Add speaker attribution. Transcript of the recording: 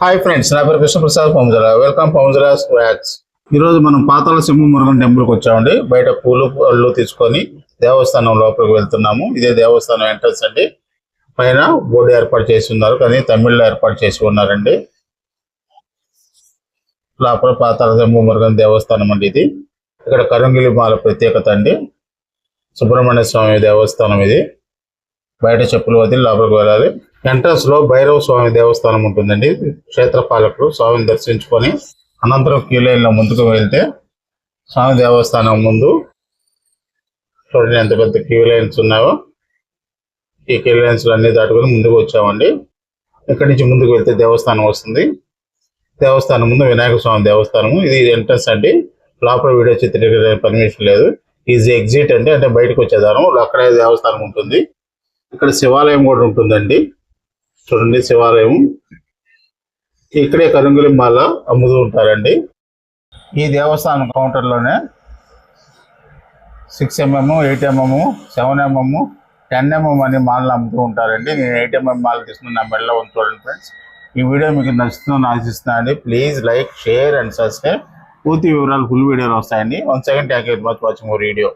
Speaker 1: Hi friends నా పేరు Krishnaprasad పౌంజరా. Welcome పౌంజరా స్వాక్స్ ఈ రోజు మనం పాతాళ సింహ మురుగన్ టెంపుల్కి వచ్చామండి. బయట పూలు పళ్ళు తీసుకొని దేవస్థానం లోపలికి వెళ్తున్నాము. ఇదే దేవస్థానం ఎంట్రన్స్ అండి. పైన బోర్డు ఏర్పాటు చేసి ఉన్నారు. కానీ తమిళ్ళో ఏర్పాటు చేసి ఉన్నారండి. లోపల పాతాల సింహ మురుగన్ దేవస్థానం అండి ఇది. ఇక్కడ కరుంగిలి మాల ప్రత్యేకత అండి. సుబ్రహ్మణ్య స్వామి దేవస్థానం ఇది. బయట చెప్పులు వదిలి లోపలికి వెళ్ళాలి. ఎంట్రన్స్లో భైరవ స్వామి దేవస్థానం ఉంటుందండి. క్షేత్రపాలకులు స్వామిని దర్శించుకొని అనంతరం క్యూ లైన్లో ముందుకు వెళ్తే స్వామి దేవస్థానం ముందు చూడండి ఎంత పెద్ద క్యూ లైన్స్ ఉన్నాయో. ఈ క్యూ లైన్స్ అన్ని దాటుకొని ముందుకు వచ్చామండి. ఇక్కడి నుంచి ముందుకు వెళ్తే దేవస్థానం వస్తుంది. దేవస్థానం ముందు వినాయక స్వామి దేవస్థానము ఇది ఎంట్రన్స్ అండి. లోపల వీడియో చిత్రీకరణ పర్మిషన్ లేదు. ఈజీ ఎగ్జిట్ అండి. అంటే బయటకు వచ్చేదారం అక్కడే దేవస్థానం ఉంటుంది. ఇక్కడ శివాలయం కూడా ఉంటుందండి. చూడండి శివాలయం. ఇక్కడే కరుంగులి అమ్ముతూ ఉంటారండి. ఈ దేవస్థానం కౌంటర్లోనే six mm eight mm seven mm ten mm అని మాలను అమ్ముతూ ఉంటారండి. నేను ఎయిట్ ఎంఎం మాల తీసుకున్న నా మెడలో ఉంది చూడండి ఫ్రెండ్స్ ఈ వీడియో మీకు నచ్చుతుందని ఆశిస్తున్నాను అండి please like share and subscribe పూర్తి వివరాలు ఫుల్ వీడియోలు వస్తాయండి. One second thank you very much watching video